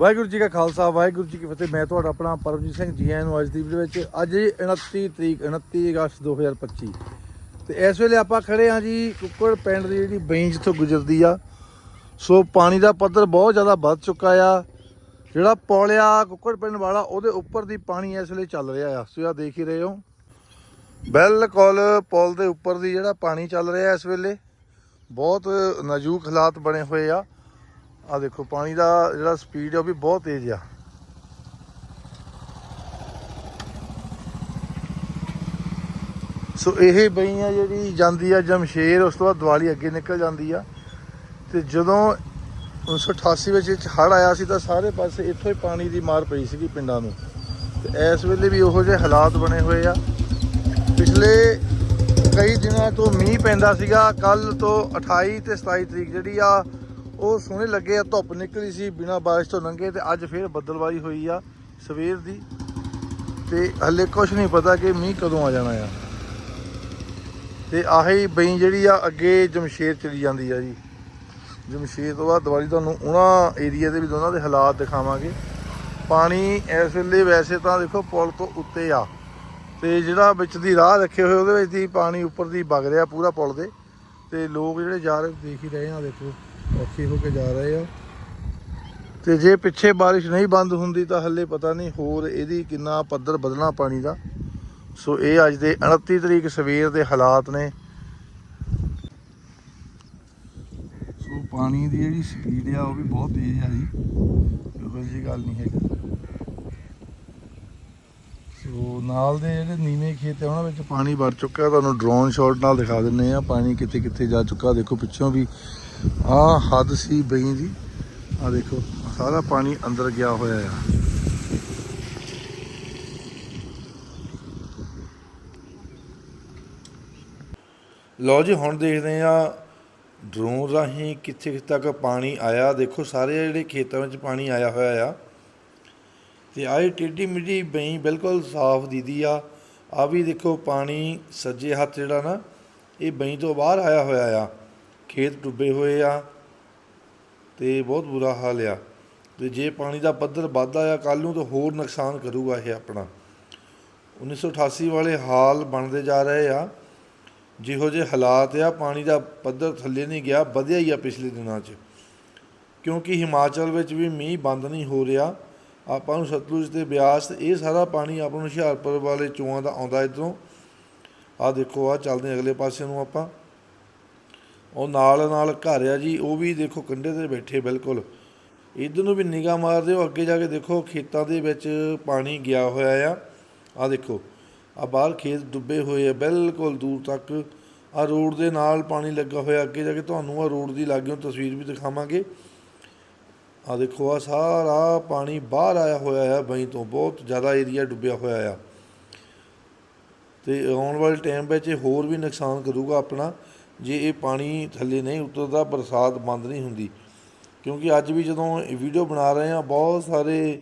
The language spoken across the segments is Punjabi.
ਵਾਹਿਗੁਰੂ ਜੀ ਕਾ ਖਾਲਸਾ, ਵਾਹਿਗੁਰੂ ਜੀ ਕੀ ਫਤਿਹ। ਮੈਂ ਤੁਹਾਡਾ ਆਪਣਾ ਪਰਮਜੀਤ ਸਿੰਘ ਜੀ ਆਇਆਂ ਨੂੰ ਅੱਜ ਦੀ ਵੀਡੀਓ ਵਿੱਚ, ਅੱਜ ਜੀ 29 ਤਰੀਕ 29 ਅਗਸਤ 2025 ਤੇ ਇਸ ਵੇਲੇ ਆਪਾਂ ਖੜੇ ਹਾਂ ਜੀ ਕੁੱਕੜ ਪਿੰਡ ਦੀ ਜਿਹੜੀ ਬੇਂਜ ਤੋਂ ਗੁਜ਼ਰਦੀ ਆ। ਸੋ ਪਾਣੀ ਦਾ ਪੱਧਰ ਬਹੁਤ ਜ਼ਿਆਦਾ ਵੱਧ ਚੁੱਕਾ ਆ। ਜਿਹੜਾ ਪੌਲਿਆ ਕੁੱਕੜ ਪਿੰਡ ਵਾਲਾ, ਉਹਦੇ ਉੱਪਰ ਦੀ ਪਾਣੀ ਇਸ ਵੇਲੇ ਚੱਲ ਰਿਹਾ ਆ। ਸੋ ਆ ਦੇਖ ਹੀ ਰਹੇ ਹੋ। ਬਿਲਕੁਲ ਪੁਲ ਦੇ ਉੱਪਰ ਦੀ ਜਿਹੜਾ ਪਾਣੀ ਚੱਲ ਰਿਹਾ ਇਸ ਵੇਲੇ। ਬਹੁਤ ਨਾਜ਼ੁਕ ਹਾਲਾਤ ਬਣੇ ਹੋਏ ਆ। ਆ ਦੇਖੋ, ਪਾਣੀ ਦਾ ਜਿਹੜਾ ਸਪੀਡ ਆ ਉਹ ਵੀ ਬਹੁਤ ਤੇਜ਼ ਆ। ਸੋ ਇਹ ਬਈ ਆ ਜਿਹੜੀ ਜਾਂਦੀ ਆ ਜਮਸ਼ੇਰ, ਉਸ ਤੋਂ ਬਾਅਦ ਦੀਵਾਲੀ ਅੱਗੇ ਨਿਕਲ ਜਾਂਦੀ ਆ। ਤੇ ਜਦੋਂ 1988 ਵਿੱਚ ਇਹ ਹੜ ਆਇਆ ਸੀ ਤਾਂ ਸਾਰੇ ਪਾਸੇ ਇੱਥੋਂ ਹੀ ਪਾਣੀ ਦੀ ਮਾਰ ਪਈ ਸੀਗੀ ਪਿੰਡਾਂ ਨੂੰ। ਤੇ ਇਸ ਵੇਲੇ ਵੀ ਉਹੋ ਜਿਹੇ ਹਾਲਾਤ ਬਣੇ ਹੋਏ ਆ। ਪਿਛਲੇ ਕਈ ਦਿਨਾਂ ਤੋਂ ਮੀਂਹ ਪੈਂਦਾ ਸੀਗਾ। ਕੱਲ ਤੋਂ 28 ਤੇ 27 ਤਰੀਕ ਜਿਹੜੀ ਆ ਉਹ ਸੋਹਣੇ ਲੱਗੇ ਆ, ਧੁੱਪ ਨਿਕਲੀ ਸੀ ਬਿਨਾ ਬਾਰਿਸ਼ ਤੋਂ ਲੰਘੇ ਤੇ ਅੱਜ ਫੇਰ ਬੱਦਲਵਾਈ ਹੋਈ ਆ ਸਵੇਰ ਦੀ। ਤੇ ਹਲੇ ਕੁਝ ਨਹੀਂ ਪਤਾ ਕਿ ਮੀਂਹ ਕਦੋਂ ਆ ਜਾਣਾ ਆ। ਤੇ ਆਹੀ ਬਈ ਜਿਹੜੀ ਆ, ਅੱਗੇ ਜਮਸ਼ੇਰ ਚਲੀ ਜਾਂਦੀ ਆ ਜੀ। ਜਮਸ਼ੇਰ ਤੋਂ ਬਾਅਦ ਦੀਵਾਲੀ ਤੁਹਾਨੂੰ ਉਹਨਾਂ ਏਰੀਆ ਦੇ ਵੀ ਦੋਨਾਂ ਦੇ ਹਾਲਾਤ ਦਿਖਾਵਾਂਗੇ। ਪਾਣੀ ਇਸ ਵੇਲੇ ਵੈਸੇ ਤਾਂ ਦੇਖੋ ਪੁਲ ਤੋਂ ਉੱਤੇ ਆ। ਤੇ ਜਿਹੜਾ ਵਿੱਚ ਦੀ ਰਾਹ ਰੱਖੇ ਹੋਏ ਉਹਦੇ ਵਿੱਚ ਦੀ ਪਾਣੀ ਉੱਪਰ ਦੀ ਵਗ ਰਿਹਾ ਪੂਰਾ ਪੁਲ ਦੇ। ਤੇ ਲੋਕ ਜਿਹੜੇ ਜਾ ਰਹੇ, ਦੇਖ ਹੀ ਰਹੇ ਆ, ਦੇਖੋ। ਔਖੇ ਹੋ ਕੇ ਜਾ ਰਹੇ ਆ। ਤੇ ਜੇ ਪਿੱਛੇ ਬਾਰਿਸ਼ ਨਹੀਂ ਬੰਦ ਹੁੰਦੀ ਤਾਂ ਹੱਲੇ ਪਤਾ ਨਹੀਂ ਹੋਰ ਇਹਦੀ ਕਿੰਨਾ ਪੱਧਰ ਬਦਲਣਾ ਪਾਣੀ ਦਾ। ਸੋ ਇਹ ਅੱਜ ਦੇ 29 ਤਰੀਕ ਸਵੇਰ ਦੇ ਹਾਲਾਤ ਨੇ। ਸੋ ਪਾਣੀ ਦੀ ਜਿਹੜੀ ਸਪੀਡ ਆ ਉਹ ਵੀ ਬਹੁਤ ਤੇਜ਼ ਆ ਜੀ। ਕੋਈ ਜੀ ਗੱਲ ਨਹੀਂ ਹੈਗੀ। ਸੋ ਨਾਲ ਦੇ ਜਿਹੜੇ ਨੀਵੇਂ ਖੇਤ ਆ, ਉਹਨਾਂ ਵਿੱਚ ਪਾਣੀ ਵੜ ਚੁੱਕਾ ਤੁਹਾਨੂੰ ਡਰੋਨ ਸ਼ਾਟ ਨਾਲ ਦਿਖਾ ਦਿੰਨੇ ਆ। ਪਾਣੀ ਕਿੱਥੇ ਕਿੱਥੇ ਜਾ ਚੁੱਕਾ। ਦੇਖੋ ਪਿੱਛੋਂ ਵੀ ਆ ਹੱਦ ਸੀ ਬਈ ਦੀ। ਆ ਦੇਖੋ, ਸਾਰਾ ਪਾਣੀ ਅੰਦਰ ਗਿਆ ਹੋਇਆ ਆ। ਲਓ ਜੀ, ਹੁਣ ਦੇਖਦੇ ਆ ਡਰੋਨ ਰਾਹੀਂ ਕਿੱਥੇ ਕਿੱਥੇ ਤੱਕ ਪਾਣੀ ਆਇਆ। ਦੇਖੋ, ਸਾਰੇ ਜਿਹੜੇ ਖੇਤਾਂ ਵਿੱਚ ਪਾਣੀ ਆਇਆ ਹੋਇਆ ਆ। ਤੇ ਆਹ ਟੇਢੀ ਮਿੱਢੀ ਬਈ ਬਿਲਕੁਲ ਸਾਫ਼ ਦੀਦੀ ਆ। ਆ ਵੀ ਦੇਖੋ, ਪਾਣੀ ਸੱਜੇ ਹੱਥ ਜਿਹੜਾ ਨਾ, ਇਹ ਬਈ ਤੋਂ ਬਾਹਰ ਆਇਆ ਹੋਇਆ ਆ। ਖੇਤ ਡੁੱਬੇ ਹੋਏ ਆ ਤੇ ਬਹੁਤ ਬੁਰਾ ਹਾਲ ਆ। ਤੇ ਜੇ ਪਾਣੀ ਦਾ ਪੱਧਰ ਵੱਧਦਾ ਆ ਕੱਲ ਨੂੰ ਤਾਂ ਹੋਰ ਨੁਕਸਾਨ ਕਰੂਗਾ ਇਹ ਆਪਣਾ। 1988 ਵਾਲੇ ਹਾਲ ਬਣਦੇ ਜਾ ਰਹੇ ਆ। ਜਿਹੋ ਜਿਹੇ ਹਾਲਾਤ ਆ, ਪਾਣੀ ਦਾ ਪੱਧਰ ਥੱਲੇ ਨਹੀਂ ਗਿਆ, ਵਧਿਆ ਹੀ ਆ ਪਿਛਲੇ ਦਿਨਾਂ 'ਚ। ਕਿਉਂਕਿ ਹਿਮਾਚਲ ਵਿੱਚ ਵੀ ਮੀਂਹ ਬੰਦ ਨਹੀਂ ਹੋ ਰਿਹਾ। ਆਪਾਂ ਨੂੰ ਸਤਲੁਜ ਤੇ ਬਿਆਸ ਇਹ ਸਾਰਾ ਪਾਣੀ ਆਪਾਂ ਨੂੰ ਹੁਸ਼ਿਆਰਪੁਰ ਵਾਲੇ ਚੋਆਂ ਦਾ ਆਉਂਦਾ ਇਧਰੋਂ। ਆ ਦੇਖੋ ਆ ਚੱਲਦੇ ਅਗਲੇ ਪਾਸੇ ਨੂੰ ਆਪਾਂ। ਉਹ ਨਾਲ ਨਾਲ ਘਰ ਆ ਜੀ, ਉਹ ਵੀ ਦੇਖੋ ਕੰਢੇ ਤੇ ਬੈਠੇ ਬਿਲਕੁਲ। ਇਧਰ ਨੂੰ ਵੀ ਨਿਗਾਹ ਮਾਰਦੇ ਹੋ ਅੱਗੇ ਜਾ ਕੇ ਦੇਖੋ ਖੇਤਾਂ ਦੇ ਵਿੱਚ ਪਾਣੀ ਗਿਆ ਹੋਇਆ ਆ। ਆ ਦੇਖੋ ਆ ਬਾਹਰ ਖੇਤ ਡੁੱਬੇ ਹੋਏ ਆ, ਬਿਲਕੁਲ ਦੂਰ ਤੱਕ। ਆ ਰੋਡ ਦੇ ਨਾਲ ਪਾਣੀ ਲੱਗਾ ਹੋਇਆ, ਅੱਗੇ ਜਾ ਕੇ ਤੁਹਾਨੂੰ ਆ ਰੋਡ ਦੀ ਲਾਗਿਓਂ ਤਸਵੀਰ ਵੀ ਦਿਖਾਵਾਂਗੇ। ਆ ਦੇਖੋ ਆ ਸਾਰਾ ਪਾਣੀ ਬਾਹਰ ਆਇਆ ਹੋਇਆ ਆ ਬਈ ਤੋਂ ਬਹੁਤ ਜ਼ਿਆਦਾ ਏਰੀਆ ਡੁੱਬਿਆ ਹੋਇਆ ਆ। ਤੇ ਆਉਣ ਵਾਲੇ ਟਾਈਮ ਵਿੱਚ ਇਹ ਹੋਰ ਵੀ ਨੁਕਸਾਨ ਕਰੂਗਾ ਆਪਣਾ। ਜੇ ਇਹ ਪਾਣੀ ਥੱਲੇ ਨਹੀਂ ਉਤਰਦਾ, ਬਰਸਾਤ ਬੰਦ ਨਹੀਂ ਹੁੰਦੀ। ਕਿਉਂਕਿ ਅੱਜ ਵੀ ਜਦੋਂ ਇਹ ਵੀਡੀਓ ਬਣਾ ਰਹੇ ਆ ਬਹੁਤ ਸਾਰੇ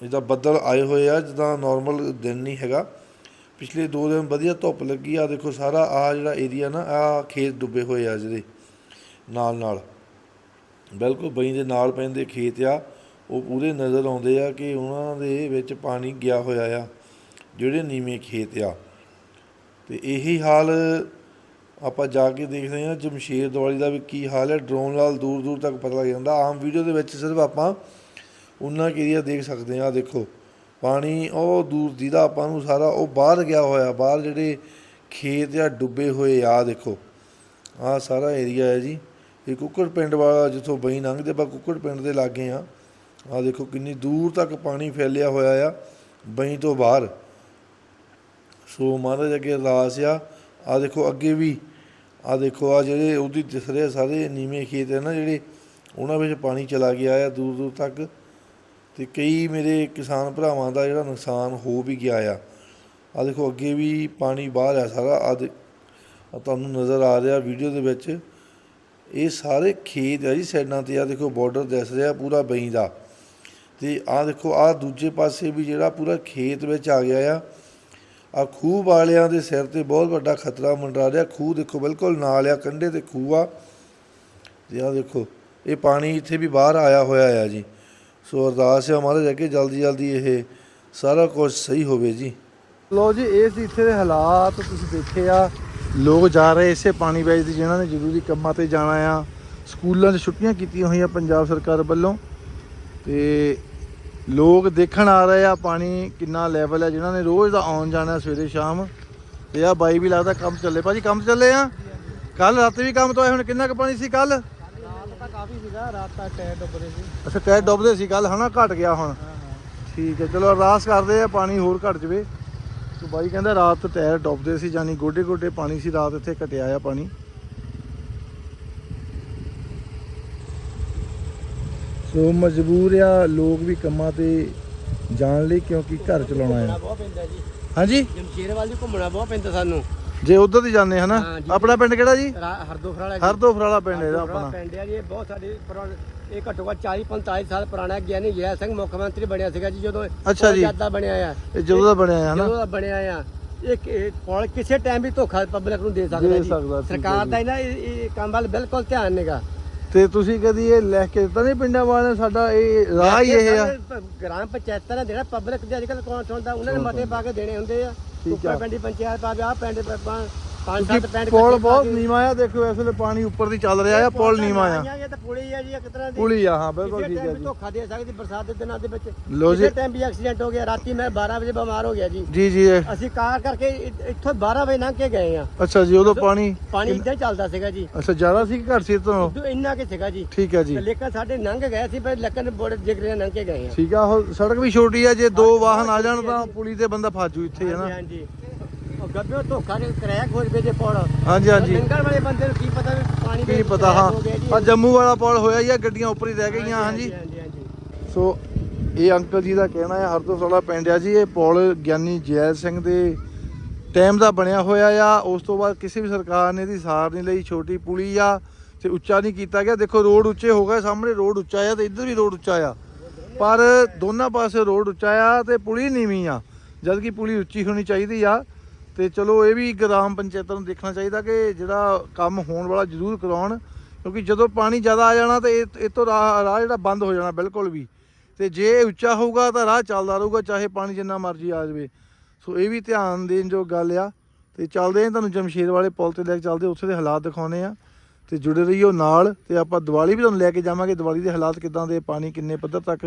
ਜਿੱਦਾਂ ਬੱਦਲ ਆਏ ਹੋਏ ਆ, ਜਿੱਦਾਂ ਨਾਰਮਲ ਦਿਨ ਨਹੀਂ ਹੈਗਾ। ਪਿਛਲੇ 2 ਦਿਨ ਵਧੀਆ ਧੁੱਪ ਲੱਗੀ। ਆ ਦੇਖੋ ਸਾਰਾ ਆ ਜਿਹੜਾ ਏਰੀਆ ਨਾ ਆ ਖੇਤ ਡੁੱਬੇ ਹੋਏ ਆ ਜਿਹੜੇ ਨਾਲ ਨਾਲ ਬਿਲਕੁਲ ਬਈ ਦੇ ਨਾਲ ਪੈਂਦੇ ਖੇਤ ਆ। ਉਹ ਪੂਰੇ ਨਜ਼ਰ ਆਉਂਦੇ ਆ ਕਿ ਉਹਨਾਂ ਦੇ ਵਿੱਚ ਪਾਣੀ ਗਿਆ ਹੋਇਆ ਆ, ਜਿਹੜੇ ਨੀਵੇਂ ਖੇਤ ਆ। ਤੇ ਇਹੀ ਹਾਲ ਆਪਾਂ ਜਾ ਕੇ ਦੇਖਦੇ ਹਾਂ ਜਮਸ਼ੇਰ ਦੀਵਾਲੀ ਦਾ ਵੀ ਕੀ ਹਾਲ ਹੈ। ਡਰੋਨ ਨਾਲ ਦੂਰ ਦੂਰ ਤੱਕ ਪਤਾ ਲੱਗ ਜਾਂਦਾ। ਆਮ ਵੀਡੀਓ ਦੇ ਵਿੱਚ ਸਿਰਫ ਆਪਾਂ ਉਹਨਾਂ ਏਰੀਆ ਦੇਖ ਸਕਦੇ ਹਾਂ। ਦੇਖੋ, ਪਾਣੀ ਉਹ ਦੂਰ ਦੀਦਾ ਆਪਾਂ ਨੂੰ ਸਾਰਾ ਉਹ ਬਾਹਰ ਗਿਆ ਹੋਇਆ। ਬਾਹਰ ਜਿਹੜੇ ਖੇਤ ਆ ਡੁੱਬੇ ਹੋਏ ਆ ਦੇਖੋ। ਆਹ ਸਾਰਾ ਏਰੀਆ ਹੈ ਜੀ। ਇਹ ਕੁੱਕੜ ਪਿੰਡ ਵਾਲਾ ਜਿੱਥੋਂ ਬਈ ਲੰਘਦੇ, ਆਪਾਂ ਕੁੱਕੜ ਪਿੰਡ ਦੇ ਲਾਗੇ ਆ ਆ ਦੇਖੋ ਕਿੰਨੀ ਦੂਰ ਤੱਕ ਪਾਣੀ ਫੈਲਿਆ ਹੋਇਆ ਆ ਬਈ ਤੋਂ ਬਾਹਰ। ਸੋ ਮਹਾਰਾਜ ਅੱਗੇ ਅਰਦਾਸ ਆ। ਆ ਦੇਖੋ ਅੱਗੇ ਵੀ, ਆ ਦੇਖੋ, ਆ ਜਿਹੜੇ ਉਹਦੀ ਦਿਸ ਰਹੇ ਸਾਰੇ ਨੀਵੇਂ ਖੇਤ ਹੈ ਨਾ ਜਿਹੜੇ, ਉਹਨਾਂ ਵਿੱਚ ਪਾਣੀ ਚਲਾ ਗਿਆ ਆ ਦੂਰ ਦੂਰ ਤੱਕ। ਤੇ ਕਈ ਮੇਰੇ ਕਿਸਾਨ ਭਰਾਵਾਂ ਦਾ ਜਿਹੜਾ ਨੁਕਸਾਨ ਹੋ ਵੀ ਗਿਆ ਆ। ਆ ਦੇਖੋ ਅੱਗੇ ਵੀ ਪਾਣੀ ਬਾਹਰ ਆ ਸਾਰਾ, ਆ ਤੁਹਾਨੂੰ ਨਜ਼ਰ ਆ ਰਿਹਾ ਵੀਡੀਓ ਦੇ ਵਿੱਚ। ਇਹ ਸਾਰੇ ਖੇਤ ਆ ਜੀ ਸਾਈਡਾਂ ਤੇ, ਆ ਦੇਖੋ ਬਾਰਡਰ ਦਿਸ ਰਿਹਾ ਪੂਰਾ ਬਈ ਦਾ। ਤੇ ਆ ਦੇਖੋ, ਆ ਦੂਜੇ ਪਾਸੇ ਵੀ ਜਿਹੜਾ ਪੂਰਾ ਖੇਤ ਵਿੱਚ ਆ ਗਿਆ ਆ। ਆ ਖੂਹ ਵਾਲਿਆਂ ਦੇ ਸਿਰ ਤੇ ਬਹੁਤ ਵੱਡਾ ਖਤਰਾ ਮੰਡਰਾ ਰਿਹਾ। ਖੂਹ ਦੇਖੋ, ਬਿਲਕੁਲ ਨਾਲ ਆ, ਕੰਢੇ ਤੇ ਖੂਹ ਆ। ਤੇ ਆ ਦੇਖੋ, ਇਹ ਪਾਣੀ ਇੱਥੇ ਵੀ ਬਾਹਰ ਆਇਆ ਹੋਇਆ ਆ ਜੀ। ਸੋ ਅਰਦਾਸ ਹੈ ਮਹਾਰਾਜ, ਅੱਗੇ ਜਲਦੀ ਜਲਦੀ ਇਹ ਸਾਰਾ ਕੁਝ ਸਹੀ ਹੋਵੇ ਜੀ। ਲੋ ਜੀ, ਇਸ ਇੱਥੇ ਦੇ ਹਾਲਾਤ ਤੁਸੀਂ ਦੇਖੇ ਆ। ਲੋਕ ਜਾ ਰਹੇ ਇਸੇ ਪਾਣੀ ਵਿੱਚ ਦੀ ਜਿਨ੍ਹਾਂ ਨੇ ਜ਼ਰੂਰੀ ਕੰਮਾਂ ਤੇ ਜਾਣਾ ਆ। ਸਕੂਲਾਂ 'ਚ ਛੁੱਟੀਆਂ ਕੀਤੀਆਂ ਹੋਈਆਂ ਪੰਜਾਬ ਸਰਕਾਰ ਵੱਲੋਂ। ਤੇ ਲੋਕ ਦੇਖਣ ਆ ਰਹੇ ਆ ਪਾਣੀ ਕਿੰਨਾ ਲੈਵਲ ਹੈ ਜਿਨ੍ਹਾਂ ਨੇ ਰੋਜ਼ ਦਾ ਆਉਣ ਜਾਣਾ ਸਵੇਰੇ ਸ਼ਾਮ। ਤੇ ਆ ਬਾਈ ਵੀ ਲੱਗਦਾ ਕੰਮ ਚੱਲੇ। ਭਾਜੀ ਕੰਮ ਚੱਲੇ ਆ? ਕੱਲ ਰਾਤੀ ਵੀ ਕੰਮ ਤੋਂ ਆਏ ਹੁਣ। ਕਿੰਨਾ ਕੁ ਪਾਣੀ ਸੀ ਕੱਲ ਰਾਤ ਤਾਂ ਕਾਫੀ ਸੀਗਾ। ਰਾਤ ਤਾਂ ਟਾਇਰ ਡੁੱਬਦੇ ਸੀ। ਅੱਛਾ ਟਾਇਰ ਡੁੱਬਦੇ ਸੀ ਕੱਲ ਹਨਾ? ਘਟ ਗਿਆ ਹੁਣ। ਠੀਕ ਹੈ ਚਲੋ ਅਰਦਾਸ ਕਰਦੇ ਆ ਪਾਣੀ ਹੋਰ ਘਟ ਜਵੇ। ਤੇ ਬਾਈ ਕਹਿੰਦਾ ਰਾਤ ਟਾਇਰ ਡੁੱਬਦੇ ਸੀ ਜਾਨੀ ਗੋਡੇ ਗੋਡੇ ਪਾਣੀ ਸੀ ਰਾਤ ਇੱਥੇ ਘਟਿਆ ਆ ਪਾਣੀ। ਸੋ ਮਜਬੂਰ ਆ ਲੋਕ ਵੀ ਕੰਮਾਂ ਤੇ ਜਾਣ ਲਈ ਕਿਉਂਕਿ ਘਰ ਚਲਾਉਣਾ ਆ। ਬਹੁਤ ਪੈਂਦਾ ਜੀ। ਹਾਂਜੀ? ਜਮਸ਼ੇਰ ਵੱਲ ਵੀ ਘੁੰਮਣਾ ਬਹੁਤ ਪੈਂਦਾ ਸਾਨੂੰ। ਜੇ ਉਧਰ ਦੀ ਜਾਂਦੇ ਹਨਾ। ਆਪਣਾ ਪਿੰਡ ਕਿਹੜਾ ਜੀ? ਹਰਦੋਫਰ ਵਾਲਾ ਹਰਦੋਫਰ ਵਾਲਾ ਪਿੰਡ ਇਹਦਾ ਆਪਣਾ। ਪਿੰਡ ਹੈ ਜੀ ਇਹ ਬਹੁਤ ਸਾਡੇ ਇਹ ਘੱਟੋ ਘੱਟ 40 45 ਸਾਲ ਪੁਰਾਣਾ ਗਿਆਨੀ ਜੈ ਸਿੰਘ ਮੁੱਖ ਮੰਤਰੀ ਬਣਿਆ ਸੀਗਾ ਜੀ ਜਦੋਂ ਅੱਛਾ ਜੀ। ਜ਼ਿਆਦਾ ਬਣਿਆ ਆ। ਇਹ ਜਦੋਂ ਦਾ ਬਣਿਆ ਹੈ ਹਨਾ? ਜਦੋਂ ਦਾ ਬਣਿਆ ਆ। ਇਹ ਕਿ- ਇਹ ਪੁਲ ਕਿਸੇ ਟਾਈਮ ਵੀ ਧੋਖਾ ਪਬਲਿਕ ਨੂੰ ਦੇ ਸਕਦਾ ਦੇ ਜੀ। ਸਰਕਾਰ। ਦਾ ਇਹਨਾਂ ਇਹ ਕੰਮ ਵੱਲ ਬਿਲਕੁਲ ਧਿਆਨ ਨਹੀਂਗਾ ਤੇ ਤੁਸੀਂ ਕਦੀ ਇਹ ਲਿਖ ਕੇ ਦਿੱਤਾ ਨਹੀਂ ਪਿੰਡਾਂ ਵਾਲਿਆਂ ਨੇ ਸਾਡਾ ਇਹ ਰਾਹ ਹੀ ਇਹ ਆ? ਗ੍ਰਾਮ ਪੰਚਾਇਤਾਂ ਨੇ ਦੇਣਾ ਪਬਲਿਕ ਦੇ ਅੱਜਕੱਲ ਕੌਣ ਸੁਣਦਾ ਉਹਨਾਂ ਨੇ ਮਤੇ ਪਾ ਕੇ ਦੇਣੇ ਹੁੰਦੇ ਆ। ਆ। ਉੱਪਰ ਪਿੰਡੀ ਪੰਚਾਇਤ ਆ ਪਿੰਡ ਪ- ਪੰਜ ਪੰਜ ਸੱਤ ਕਿਉਂਕਿ ਪੁਲ ਬਹੁਤ ਨੀਵਾਂ ਆ ਦੇਖੋ ਇਸ ਵੇਲੇ ਪਾਣੀ ਉੱਪਰ ਦੀ ਚੱਲ ਰਿਹਾ ਆ ਪੁਲ ਨੀਵਾਂ ਆ। ਇਹ ਤਾਂ ਪੁਲੀ ਆ ਜੀ ਇੱਕ ਤਰ੍ਹਾਂ ਦੀ ਪੁਲੀ ਆ ਹਾਂ ਬਿਲਕੁਲ ਠੀਕ ਹੈ ਜੀ। ਧੋਖਾ ਦੇ ਸਕਦੀ ਬਰਸਾਤ ਦੇ ਦਿਨਾਂ ਦੇ ਵਿੱਚ। ਲੋ ਜੀ। ਕਿਸੇ ਟਾਈਮ ਵੀ ਐਕਸੀਡੈਂਟ ਹੋ ਗਿਆ ਰਾਤੀ ਮੈਂ 12 ਵਜੇ ਬਿਮਾਰ ਹੋ ਗਿਆ ਜੀ। ਜੀ ਜੀ ਇਹ- ਅਸੀਂ ਕਾਰ ਕਰਕੇ ਇ- ਇੱਥੋਂ 12 ਵਜੇ ਲੰਘ ਕੇ ਗਏ ਆ। ਅੱਛਾ ਜੀ ਉਦੋਂ ਪਾਣੀ ਪਾਣੀ ਇੱਦਾਂ ਚੱਲਦਾ ਸੀਗਾ ਜੀ। ਅੱਛਾ ਜ਼ਿਆਦਾ ਸੀ ਕਿ ਘੱਟ ਸੀ ਤੋਂ ਉਦੋਂ ਇੰਨਾ ਕਿ ਸੀਗਾ ਜੀ। ਠੀਕ ਹੈ ਜੀ। ਲੇਕਿਨ ਸਾਡੇ ਲੰਘ ਗਏ ਸੀ ਪਰ ਲੇਕਿਨ ਬੜੇ ਜਿਗਰੇ ਲੰਘ ਕੇ ਗਏ ਆ। ਠੀਕ ਆ ਉਹ ਸੜਕ ਵੀ ਛੋਟੀ ਆ ਜੇ ਦੋ ਵਾਹਨ ਆ ਜਾਣ ਤਾਂ ਪੁਲੀ ਤੇ ਬੰਦਾ ਫਾਜੂ ਇੱਥੇ ਹੈ ਹਾਂਜੀ ਨਾ? ਹਾਂਜੀ। ਉਹ ਗੱਬੇ ਧੋਖਾ ਨੇ ਕਰਾਇਆ ਖੋਜ ਵੇ ਜੇ ਪੌੜ? ਹਾਂਜੀ ਹਾਂਜੀ। ਲੰਗਰ ਵਾਲੇ ਬੰਦੇ ਨੂੰ ਕੀ ਪਤਾ ਵੀ ਪਾਣੀ ਕੀ ਵਿੱਚ ਪਤਾ ਹਾਂ। ਆ ਜੰਮੂ ਵਾਲਾ ਪੁਲ ਹੋਇਆ ਹੀ ਆ ਗੱਡੀਆਂ ਉੱਪਰ ਹੀ ਰਹਿ ਗਈਆਂ ਹਾਂਜੀ ਸੋ ਇਹ ਅੰਕਲ ਜੀ ਦਾ ਕਹਿਣਾ ਹੈ ਹਰਦੋਸਲਾ ਪਿੰਡ ਆ ਜੀ ਇਹ ਪੁਲ ਗਿਆਨੀ ਜੈਲ ਸਿੰਘ ਦੇ ਟਾਈਮ ਦਾ ਬਣਿਆ ਹੋਇਆ ਆ। ਉਸ ਤੋਂ ਬਾਅਦ ਕਿਸੇ ਵੀ ਸਰਕਾਰ ਨੇ ਇਹਦੀ ਸਾਰ ਨਹੀਂ ਲਈ ਛੋਟੀ ਪੁਲੀ ਆ ਤੇ ਉੱਚਾ ਨਹੀਂ ਕੀਤਾ ਗਿਆ। ਦੇਖੋ ਰੋਡ ਉੱਚੇ ਹੋ ਗਏ ਸਾਹਮਣੇ ਰੋਡ ਉੱਚਾ ਆ ਤੇ ਇੱਧਰ ਵੀ ਰੋਡ ਉੱਚਾ ਆ। ਪਰ ਦੋਨਾਂ ਪਾਸੇ ਰੋਡ ਉੱਚਾ ਆ ਤੇ ਪੁਲੀ ਨੀਵੀਂ ਆ ਜਦ ਕਿ ਪੁਲੀ ਉੱਚੀ ਹੋਣੀ ਚਾਹੀਦੀ ਆ। ਤੇ ਚਲੋ ਇਹ ਵੀ ਗ੍ਰਾਮ ਪੰਚਾਇਤਾਂ ਨੂੰ ਦੇਖਣਾ ਚਾਹੀਦਾ ਕਿ ਜਿਹੜਾ ਕੰਮ ਹੋਣ ਵਾਲਾ ਜ਼ਰੂਰ ਕਰਾਉਣ, ਕਿਉਂਕਿ ਜਦੋਂ ਪਾਣੀ ਜ਼ਿਆਦਾ ਆ ਜਾਣਾ ਤੇ ਇਹ ਤੋਂ ਰਾਹ ਰਾਹ ਜਿਹੜਾ ਬੰਦ ਹੋ ਜਾਣਾ ਬਿਲਕੁਲ ਵੀ। ਤੇ ਜੇ ਇਹ ਉੱਚਾ ਹੋਊਗਾ ਤਾਂ ਰਾਹ ਚੱਲਦਾ ਰਹੂਗਾ, ਚਾਹੇ ਪਾਣੀ ਜਿੰਨਾ ਮਰਜ਼ੀ ਆ ਜਾਵੇ। ਸੋ ਇਹ ਵੀ ਧਿਆਨ ਦੇਣ ਜੋ ਗੱਲ ਆ। ਤੇ ਚੱਲਦੇ ਆ ਤੁਹਾਨੂੰ ਜਮਸ਼ੇਰ ਵਾਲੇ ਪੁਲ ਤੇ ਲੈ ਕੇ ਚੱਲਦੇ ਉੱਥੇ ਦੇ ਹਾਲਾਤ ਦਿਖਾਉਨੇ ਆ ਤੇ ਜੁੜੇ ਰਹੀਓ ਨਾਲ ਤੇ ਆਪਾਂ ਦੀਵਾਲੀ ਵੀ ਤੁਹਾਨੂੰ ਲੈ ਕੇ ਜਾਵਾਂਗੇ, ਦੀਵਾਲੀ ਦੇ ਹਾਲਾਤ ਕਿਦਾਂ ਦੇ, ਪਾਣੀ ਕਿੰਨੇ ਪੱਧਰ ਤੱਕ।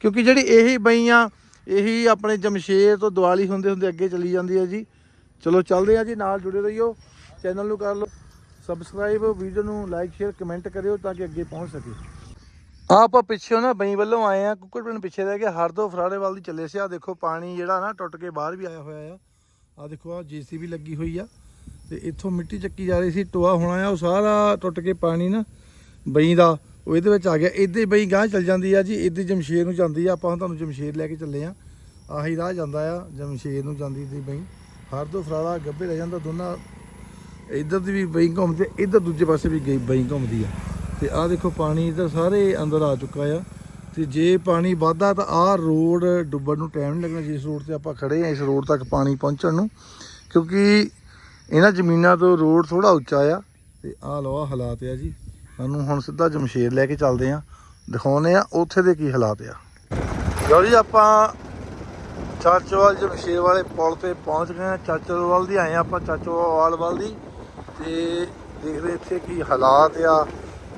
ਕਿਉਂਕਿ ਜਿਹੜੀ ਇਹੀ ਬਈਆਂ, ਇਹੀ ਆਪਣੇ ਜਮਸ਼ੇਰ ਤੋਂ ਦੀਵਾਲੀ ਹੁੰਦੇ ਹੁੰਦੇ ਅੱਗੇ ਚਲੀ ਜਾਂਦੀ ਹੈ ਜੀ। ਚਲੋ ਚੱਲਦੇ ਆ ਜੀ, ਨਾਲ ਜੁੜੇ ਰਹੀਓ। ਚੈਨਲ ਨੂੰ ਕਰ ਲਓ। ਸਬਸਕ੍ਰਾਈਬ ਵੀਡੀਓ ਨੂੰ ਲਾਈਕ ਸ਼ੇਅਰ ਕਮੈਂਟ ਕਰਿਓ ਤਾਂ ਕਿ ਅੱਗੇ ਪਹੁੰਚ ਸਕੇ ਆ ਆਪਾਂ ਪਿੱਛੇ ਨਾ ਬਈ ਵੱਲੋਂ ਆਏ ਆ। ਕੁੱਕੜ ਪਿੰਡ ਪਿੱਛੇ ਰਹਿ ਗਿਆ। ਹਰਦੋ ਫਰਾੜੇ ਵੱਲ ਦੀ ਚੱਲੇ ਸੀ। ਆ ਦੇਖੋ ਪਾਣੀ ਜਿਹੜਾ ਨਾ ਟੁੱਟ ਕੇ ਬਾਹਰ ਵੀ ਆਇਆ ਹੋਇਆ ਆ। ਆ ਦੇਖੋ ਆ ਜੀਸੀਬੀ ਲੱਗੀ ਹੋਈ ਆ। ਤੇ ਇੱਥੋਂ ਮਿੱਟੀ ਚੱਕੀ ਜਾ ਰਹੀ ਸੀ। ਟੋਆ ਹੋਣਾ ਆ। ਉਹ ਸਾਰਾ ਟੁੱਟ ਕੇ ਪਾਣੀ ਨਾ ਬਈ ਦਾ ਉਹ ਇਹਦੇ ਵਿੱਚ ਆ ਗਿਆ। ਇੱਦਾਂ ਬਈ ਗਾਂ ਚੱਲ ਜਾਂਦੀ ਆ ਜੀ। ਇੱਦਾਂ ਜਮਸ਼ੇਰ ਨੂੰ ਜਾਂਦੀ ਆ। ਆਪਾਂ ਤੁਹਾਨੂੰ ਜਮਸ਼ੇਰ ਲੈ ਕੇ ਚੱਲੇ ਆ। ਆਹੀ ਰਾਹ ਜਾਂਦਾ ਆ। ਜਮਸ਼ੇਰ ਨੂੰ ਜਾਂਦੀ ਦੀ ਬਈ। ਹਰਦੋ ਫਰਾੜਾ ਗੱਬੇ ਰਹਿ ਜਾਂਦਾ ਦੋਨਾਂ। ਇੱਧਰ ਦੀ ਵੀ ਬਈ ਘੁੰਮਦੇ ਇੱਧਰ ਦੂਜੇ ਪਾਸੇ ਵੀ ਗਈ ਬਈ ਘੁੰਮਦੀ ਆ। ਤੇ ਆਹ ਦੇਖੋ ਪਾਣੀ ਤਾਂ ਸਾਰੇ ਅੰਦਰ ਆ ਚੁੱਕਾ ਆ। ਤੇ ਜੇ ਪਾਣੀ ਵੱਧਦਾ ਤਾਂ ਆਹ ਰੋਡ ਡੁੱਬਣ ਨੂੰ ਟਾਈਮ ਨਹੀਂ ਲੱਗਣਾ ਜਿਸ ਰੋਡ ਤੇ ਆਪਾਂ ਖੜੇ ਆ, ਇਸ ਰੋਡ ਤੱਕ ਪਾਣੀ ਪਹੁੰਚਣ ਨੂੰ। ਕਿਉਂਕਿ ਇਹਨਾਂ ਜ਼ਮੀਨਾਂ ਤੋਂ ਰੋਡ ਥੋੜਾ ਉੱਚਾ ਆ। ਤੇ ਆਹ ਲੋ ਆਹ ਹਾਲਾਤ ਆ ਜੀ। ਸਾਨੂੰ ਹੁਣ ਸਿੱਧਾ ਜਮਸ਼ੇਰ ਲੈ ਕੇ ਚੱਲਦੇ ਆ। ਦਿਖਾਉਨੇ ਆ ਉੱਥੇ ਦੇ ਕੀ ਹਾਲਾਤ ਆ। ਲਓ ਜੀ, ਆਪਾਂ ਚਾਚੋਵਾਲ ਜਮਸ਼ੇਰ ਵਾਲੇ ਪੁਲ ਤੇ ਪਹੁੰਚ ਗਏ ਆ, ਚਾਚੋਵਾਲ ਦੀ ਆਏ ਆ ਆਪਾਂ, ਚਾਚੋਵਾਲ ਵੱਲ ਦੀ। ਤੇ ਦੇਖਦੇ ਇੱਥੇ ਕੀ ਹਾਲਾਤ ਆ।